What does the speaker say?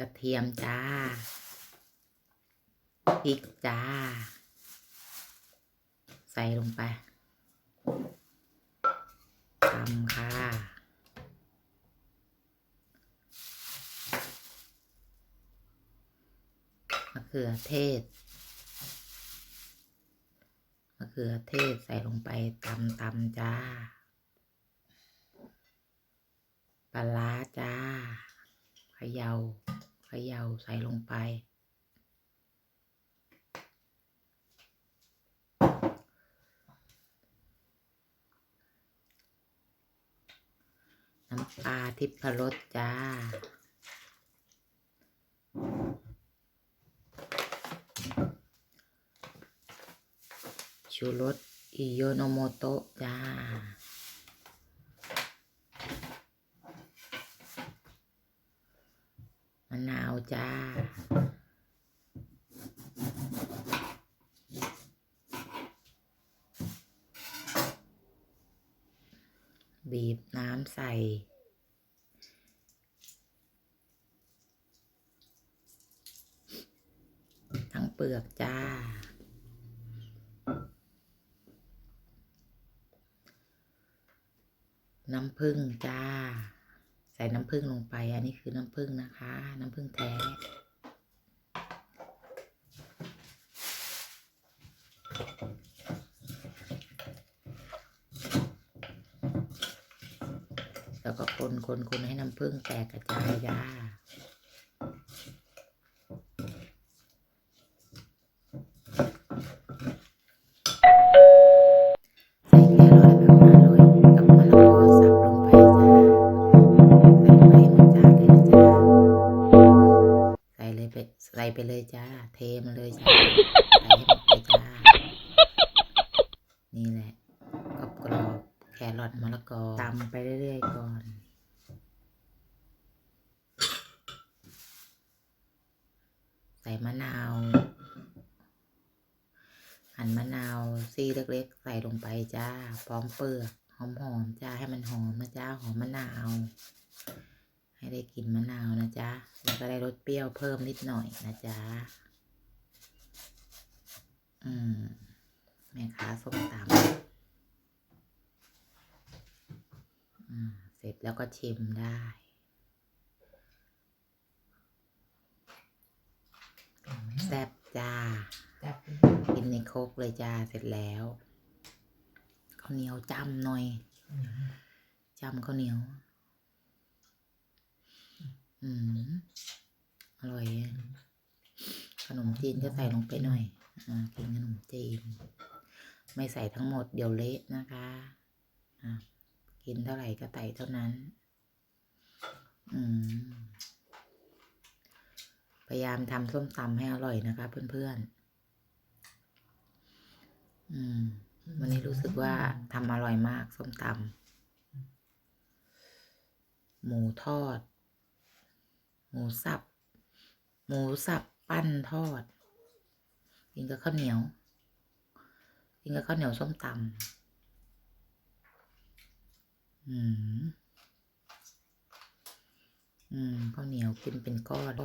กระเทียมจ้าพริกจ้า ใส่ลงไปตำค่ะ มะเขือเทศ มะเขือเทศใส่ลงไปตำตำจ้า ปลาร้าจ้าเยา เขยาใส่ลงไป น้ำปลาทิพรสจ้าชูรสอิโยโนโมโตะจ้า มะนาวจ้า บีบน้ำใส่ ทั้งเปลือกจ้าน้ำผึ้งจ้า ใส่น้ำผึ้งลงไป อันนี้คือน้ำผึ้งนะคะ น้ำผึ้งแท้แล้วก็คนคนคนให้น้ำผึ้งแตกกระจายจ้า ให้หมดจานเลยนะจ้าใส่เลยไปใส่ไปเลยจ้า เทมาเลยจ้าใส่ให้หมดเลยจ้า นี่แหละกรอบกรอบๆแครอทมะละกอตำไปเรื่อยๆก่อน ใส่มะนาว หั่นมะนาวซี่เล็กๆ ใส่ลงไปจ้า พร้อมเปลือกหอมๆจ้าให้มันหอมนะจ้าหอมมะนาว ให้ได้กลิ่นมะนาวนะจ๊ะ แล้วก็ได้รสเปรี้ยวเพิ่มนิดหน่อยนะจ๊ะ อืม แม่ค้าส้มตำอืม เสร็จแล้วก็ชิมได้แซ่บจ้าจับกินในโครกเลยจ้า เสร็จแล้วข้าวเหนียวจ้ำหน่อยจ้ำข้าวเหนียว อืม อร่อยอะขนมจีนก็ใส่ลงไปหน่อย อ่า กินขนมจีน ไม่ใส่ทั้งหมดเดี๋ยวเละนะคะ อ่า กินเท่าไหร่ก็ใส่เท่านั้น อืม พยายามทำส้มตำให้อร่อยนะคะ เพื่อนๆ อืม วันนี้รู้สึกว่าทำอร่อยมากส้มตำหมูทอด หมูสับ หมูสับปั้นทอด กินกับข้าวเหนียว กินกับข้าวเหนียวส้มตำอืม อืมข้าวเหนียวกินเป็นก้อน